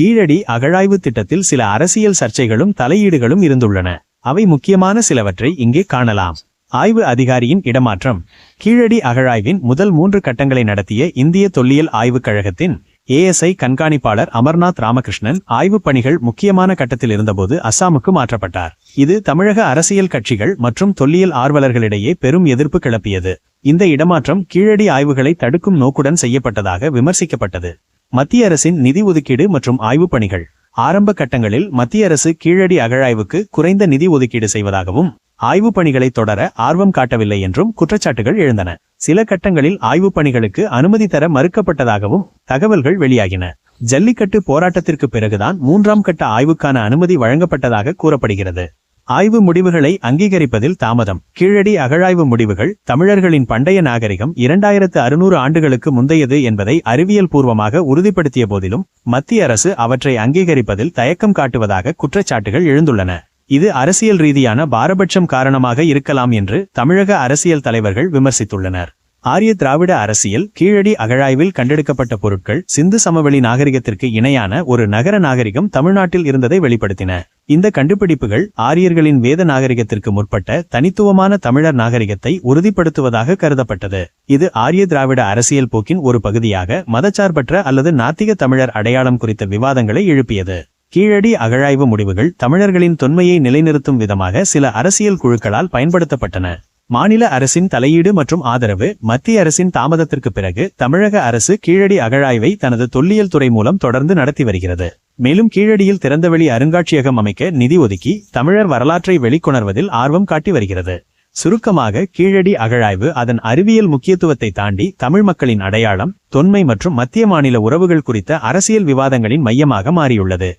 கீழடி அகழாய்வு திட்டத்தில் சில அரசியல் சர்ச்சைகளும் தலையீடுகளும் இருந்துள்ளன. அவை முக்கியமான சிலவற்றை இங்கே காணலாம். ஆய்வு அதிகாரியின் இடமாற்றம். கீழடி அகழாய்வின் முதல் மூன்று கட்டங்களை நடத்திய இந்திய தொல்லியல் ஆய்வுக் கழகத்தின் ஏஎஸ்ஐ கண்காணிப்பாளர் அமர்நாத் ராமகிருஷ்ணன் ஆய்வுப் பணிகள் முக்கியமான கட்டத்தில் இருந்தபோது அசாமுக்கு மாற்றப்பட்டார். இது தமிழக அரசியல் கட்சிகள் மற்றும் தொல்லியல் ஆர்வலர்களிடையே பெரும் எதிர்ப்பு கிளப்பியது. இந்த இடமாற்றம் கீழடி ஆய்வுகளை தடுக்கும் நோக்குடன் செய்யப்பட்டதாக விமர்சிக்கப்பட்டது. மத்திய அரசின் நிதி ஒதுக்கீடு மற்றும் ஆய்வுப் பணிகள். ஆரம்ப கட்டங்களில் மத்திய அரசு கீழடி அகழாய்வுக்கு குறைந்த நிதி ஒதுக்கீடு செய்வதாகவும் ஆய்வுப் பணிகளை தொடர ஆர்வம் காட்டவில்லை என்றும் குற்றச்சாட்டுகள் எழுந்தன. சில கட்டங்களில் ஆய்வுப் பணிகளுக்கு அனுமதி தர மறுக்கப்பட்டதாகவும் தகவல்கள் வெளியாகின. ஜல்லிக்கட்டு போராட்டத்திற்கு பிறகுதான் மூன்றாம் கட்ட ஆய்வுக்கான அனுமதி வழங்கப்பட்டதாக கூறப்படுகிறது. ஆய்வு முடிவுகளை அங்கீகரிப்பதில் தாமதம். கீழடி அகழாய்வு முடிவுகள் தமிழர்களின் பண்டைய நாகரிகம் இரண்டாயிரத்து அறுநூறு ஆண்டுகளுக்கு முந்தையது என்பதை அறிவியல் பூர்வமாக உறுதிப்படுத்திய போதிலும் மத்திய அரசு அவற்றை அங்கீகரிப்பதில் தயக்கம் காட்டுவதாக குற்றச்சாட்டுகள் எழுந்துள்ளன. இது அரசியல் ரீதியான பாரபட்சம் காரணமாக இருக்கலாம் என்று தமிழக அரசியல் தலைவர்கள் விமர்சித்துள்ளனர். ஆரிய திராவிட அரசியல் கீழடி அகழாய்வில் கண்டெடுக்கப்பட்ட பொருட்கள் சிந்து சமவெளி நாகரிகத்திற்கு இணையான ஒரு நகர நாகரிகம் தமிழ்நாட்டில் இருந்ததை வெளிப்படுத்தின. இந்த கண்டுபிடிப்புகள் ஆரியர்களின் வேத நாகரிகத்திற்கு முற்பட்ட தனித்துவமான தமிழர் நாகரிகத்தை உறுதிப்படுத்துவதாக கருதப்பட்டது. இது ஆரிய திராவிட அரசியல் போக்கின் ஒரு பகுதியாக மதச்சார்பற்ற அல்லது நாத்திக தமிழர் அடையாளம் குறித்த விவாதங்களை எழுப்பியது. கீழடி அகழாய்வு முடிவுகள் தமிழர்களின் தொன்மையை நிலைநிறுத்தும் விதமாக சில அரசியல் குழுக்களால் பயன்படுத்தப்பட்டன. மாநில அரசின் தலையீடு மற்றும் ஆதரவு மத்திய அரசின் தாமதத்திற்கு பிறகு தமிழக அரசு கீழடி அகழாய்வை தனது தொல்லியல் துறை மூலம் தொடர்ந்து நடத்தி வருகிறது. மேலும் கீழடியில் திறந்தவெளி அருங்காட்சியகம் அமைக்க நிதி ஒதுக்கி தமிழர் வரலாற்றை வெளிக்கொணர்வதில் ஆர்வம் காட்டி வருகிறது. சுருக்கமாக கீழடி அகழாய்வு அதன் அறிவியல் முக்கியத்துவத்தை தாண்டி தமிழ் மக்களின் அடையாளம் தொன்மை மற்றும் மத்திய மாநில உறவுகள் குறித்த அரசியல் விவாதங்களின் மையமாக மாறியுள்ளது.